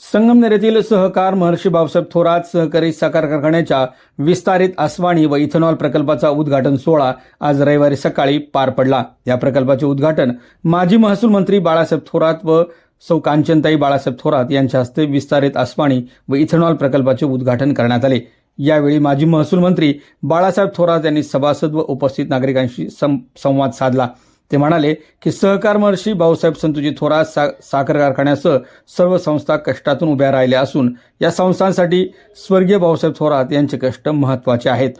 संगमनेर सहकार महर्षी बाबासाहेब थोरात सहकारी साखर कारखान्याच्या विस्तारित आसवाणी व इथेनॉल प्रकल्पाचा उद्घाटन सोहळा आज रविवारी सकाळी पार पडला. या प्रकल्पाचे उद्घाटन माजी महसूल मंत्री बाळासाहेब थोरात व सौ कांचनताई बाळासाहेब थोरात यांच्या हस्ते विस्तारित आसवाणी व इथेनॉल प्रकल्पाचे उद्घाटन करण्यात आले. यावेळी माजी महसूल मंत्री बाळासाहेब थोरात यांनी सभासद व उपस्थित नागरिकांशी सं- संवाद साधला. ते म्हणाले की सहकारमर्षी भाऊसाहेब संतुजी थोरात सा साखर कारखान्यासह सर्व संस्था कष्टातून उभ्या राहिल्या असून या संस्थांसाठी स्वर्गीय भाऊसाहेब थोरात यांचे कष्ट महत्त्वाचे आहेत.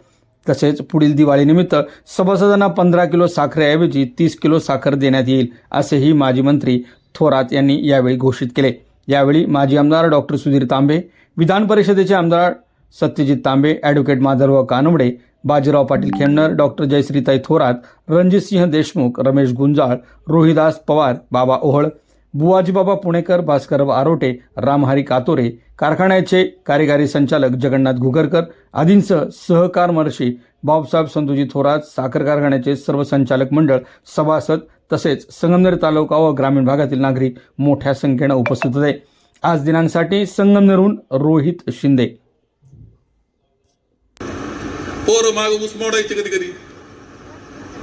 तसेच पुढील दिवाळीनिमित्त सभासदांना पंधरा किलो साखरेऐवजी तीस किलो साखर देण्यात येईल असेही माजी मंत्री थोरात यांनी यावेळी घोषित केले. यावेळी माजी आमदार डॉक्टर सुधीर तांबे विधान परिषदेचे आमदार सत्यजित तांबे ॲडव्होकेट माधवराव कानवडे बाजीराव पाटील खेमनर डॉक्टर जयश्रीताई थोरात रणजितसिंह देशमुख रमेश गुंजाळ रोहिदास पवार बाबा ओहळ बुवाजीबाबा पुणेकर भास्करराव आरोटे रामहरी कातोरे कारखान्याचे कार्यकारी संचालक जगन्नाथ घुगरकर आदींसह सहकार महर्षी बाबासाहेब संतोजी थोरात साखर कारखान्याचे सर्व संचालक मंडळ सभासद तसेच संगमनेर तालुका व ग्रामीण भागातील नागरिक मोठ्या संख्येनं उपस्थित होते. आज दिनांकसाठी संगमनेरहून रोहित शिंदे. पोरं माग ऊस मोडायचे कधी कधी.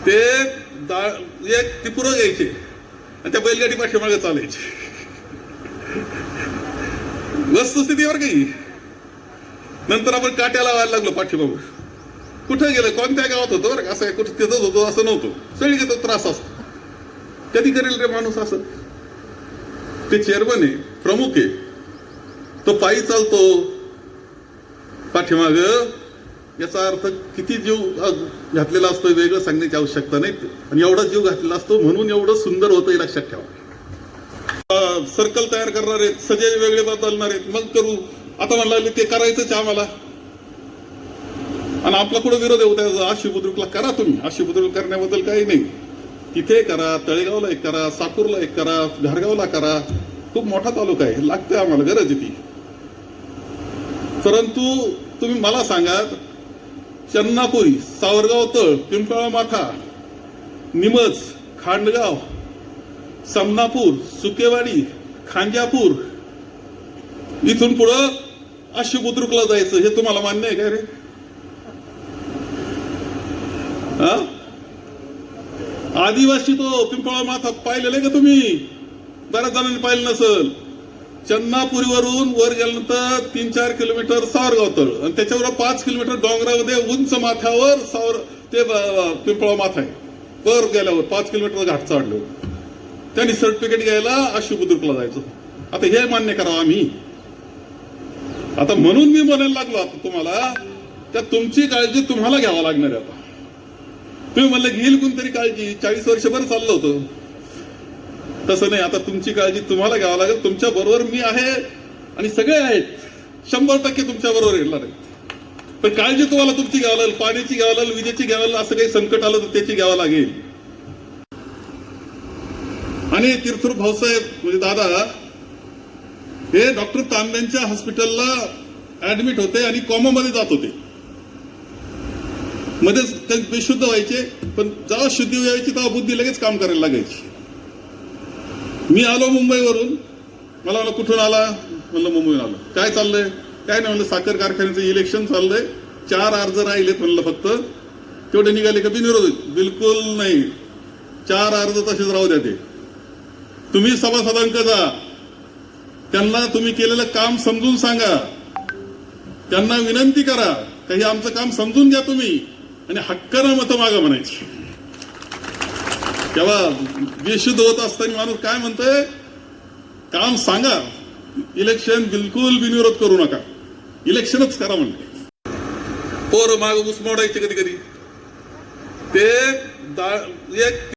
ते दा एक टिपुरं घ्यायचे. आणि त्या बैलगाडी पाठीमागे चालायचे. वस्तुस्थितीवर काही. नंतर आपण काट्या लावायला लागलो पाठीमागून कुठं गेलं? कोणत्या गावात होतो बरं असं कुठं तिथंच होतो असं नव्हतं. सगळी घेतो त्रास असतो. कधी करेल रे माणूस असं? ते चेअरमन आहे प्रमुख आहे. तो पायी चालतो. पाठीमाग याचा अर्थ किती जीव घातलेला असतो वेगळं सांगण्याची आवश्यकता नाही. आणि एवढा जीव घातलेला असतो म्हणून एवढं सुंदर होतं हे लक्षात ठेवा. सर्कल तयार करणार आहेत सजे वेगळे बदलणार आहेत. मग करू. आता म्हणलं लागले ते करायचंच आम्हाला. आणि आपला कुठं विरोध आहे? त्याचा आशी बुद्रुकला करा तुम्ही. आशी बुद्रुक करण्याबद्दल काही नाही. तिथे करा तळेगावला एक करा साकूरला एक करा घरगावला करा. खूप मोठा तालुका आहे. लागतोय आम्हाला गरज आहे ती परंतु तुम्ही मला सांगा चन्नापुरी सावरगाव तळ पिंपळा माथा निमज खांडगाव समनापूर सुकेवाडी खांजापूर इथून पुढं अशी बुद्रुकला जायचं हे तुम्हाला मान्य आहे का रे? हा? आदिवासी तो पिंपळा माथा पाहिलेलं आहे का तुम्ही? बऱ्याच जणांनी पाहिलं नसल. चन्नापुरीवरून वर गेल्यानंतर तीन चार किलोमीटर सावरगाव तळ आणि त्याच्यावर पाच किलोमीटर डोंगरामध्ये उंच माथ्यावर सावर ते पिंपळा माथा आहे. वर गेल्यावर पाच किलोमीटर घाट चाढलो त्यांनी सर्टिफिकेट घ्यायला अशुबुद्रुकला जायचं. आता हे मान्य करावं आम्ही. आता म्हणून मी म्हणायला लागलो आता तुम्हाला त्या तुमची काळजी तुम्हाला घ्यावा लागणार आहे आता. तुम्ही म्हणलं घेईल कोणतरी काळजी. चाळीस वर्ष बरं चाललं होतं. तसं नाही. आता तुमची काळजी तुम्हाला घ्यावं लागेल. तुमच्या बरोबर मी आहे आणि सगळे आहेत. शंभर टक्के तुमच्या बरोबर येणार आहे. पण काळजी तुम्हाला तुमची घ्यावं लागेल. पाण्याची घ्यावं लागेल विजेची घ्यावं लागेल असं काही संकट आलं तर त्याची घ्यावं लागेल. आणि तीर्थूर भाऊसाहेब म्हणजे दादा हे डॉक्टर तांब्यांच्या हॉस्पिटलला ऍडमिट होते आणि कॉमामध्ये जात होते. मध्येच ते बेशुद्ध व्हायचे पण जेव्हा शुद्धी व्हायची तेव्हा बुद्धी लगेच काम करायला लागायची. मी आलो मुंबईवरून. मला म्हणलं कुठून आला? म्हणलं मुंबईहून आलो. काय चाललंय? काय नाही. म्हणलं साखर कारखान्याचं इलेक्शन चाललंय. चार अर्ज राहिलेत म्हणलं फक्त. तेवढे निघाले का? बिनविरोध. बिलकुल नाही. चार अर्ज तसेच राहू द्या ते. तुम्ही सभासदांक जा. त्यांना तुम्ही केलेलं काम समजून सांगा. त्यांना विनंती करा. काही हे आमचं काम समजून घ्या तुम्ही. आणि हक्कानं मतं मागा म्हणायची. तेव्हा बेशुद्ध होत असताना माणूस काय म्हणतोय? काम सांगा. इलेक्शन बिलकुल बिनविरोध करू नका. इलेक्शनच करा म्हणते पोर माग उसमोडायचे कधी कधी ते दा- एक